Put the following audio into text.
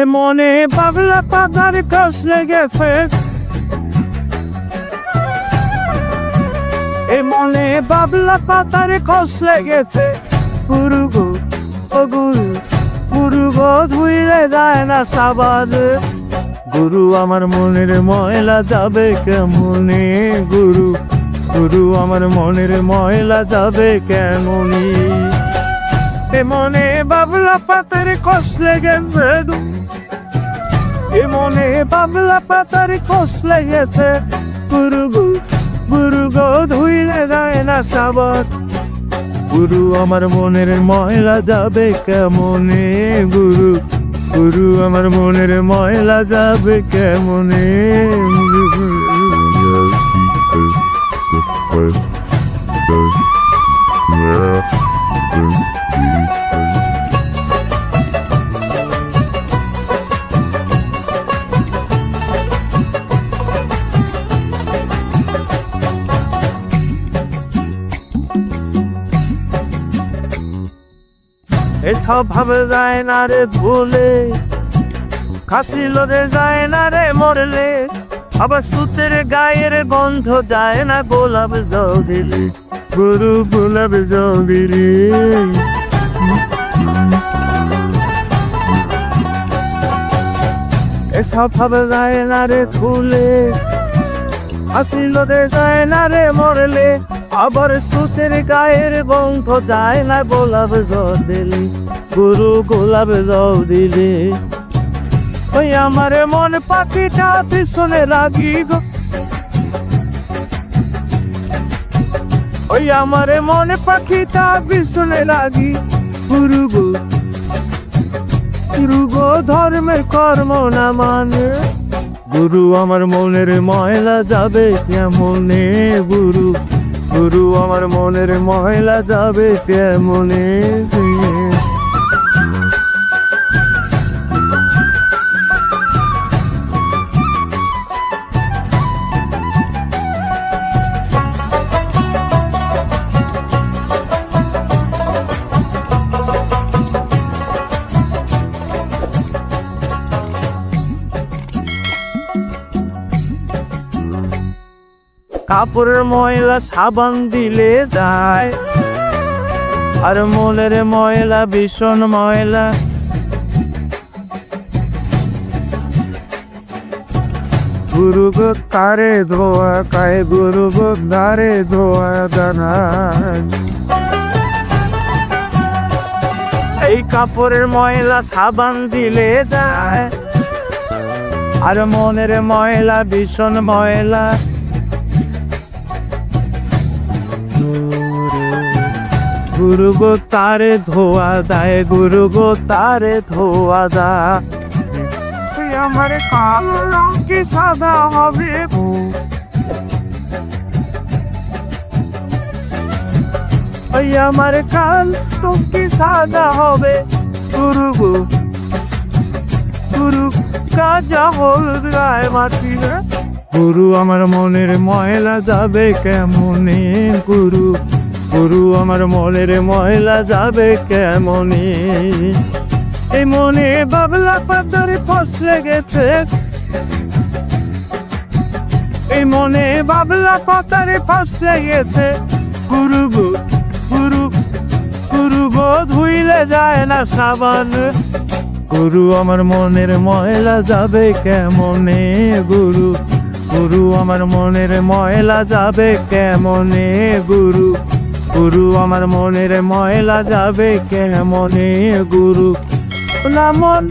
এ মনে পাগলা পাতার কাছ লেগেছে। এ মনে বাবলা পাতার কষ লেগেছে। গুরু গো ও গুরু ধুইলে যায় না সাবাদ গুরু, আমার মনের ময়লা যাবে কেমনে? গুরু গুরু, আমার মনের ময়লা যাবে কেমনি? মনে বাবলা পাতার কষ লেগেছে মনে বাবলা পাতার কষ লেগেছে গুরু গো গুরু গো ধুইলে যায় না সাবাত গুরু, আমার মনের ময়লা যাবে কেমনে গুরু? গুরু, আমার মনের ময়লা যাবে কেমনে? এসব ভাবে যায় না রে ধুলে। খাসি লোদে যায় না রে মরলে, আবার সুতের গায়ের গন্ধ যায় না গোলাপ জল গুরু গোলাপ জল এসব ভাবে যায় না রে ধুলে হাসি লোদে যায় না রে মরলে আবার সুতের গায়ের গন্ধ যায় না গোলাপ জল দিলি গুরু গোলাপ জল দিলে ওই আমার মন পাখিটা পিছনে লাগি গো। ওই আমার মন পাখিটা পিছনে লাগি গুরু গো। গুরু গো, ধর্মের কর্ম না মানে। গুরু, আমার মনের ময়লা যাবে কেমনে, গুরু? গুরু আমার মনের ময়লা যাবে কেমনে? কাপড়ের ময়লা সাবান দিলে যায়। আর মনের ময়লা ভীষণ ময়লা। গুরু তারে ধোয়া কায় গুরু দারে ধোয়া দানা এই কাপড়ের ময়লা সাবান দিলে যায়। আর মনের ময়লা ভীষণ ময়লা। গুরু গো তারে ধোয়া দায় গুরু গো তারে ধোয়া দা। আমার কালো রং কি সাদা হবে ওই আমার কাল তো কি সাদা হবে গুরু গো গুরু কাজা হলুদ গায়ে মাটি গুরু, আমার মনের ময়লা যাবে কেমনে, গুরু? গুরু, আমার মনের ময়লা যাবে কেমনি এই মনে বাবলা পাতারে ফসলে গেছে এই মনে বাবলা পাতারে ফসলে গেছে গুরু গুরু গুরু গো, ধুইলে যায় না সাবান। গুরু, আমার মনের ময়লা যাবে কেমনে? গুরু গুরু, আমার মনের ময়লা যাবে কেমনে? গুরু গুরু আমার মনের ময়লা যাবে কেমনে গুরু? না মন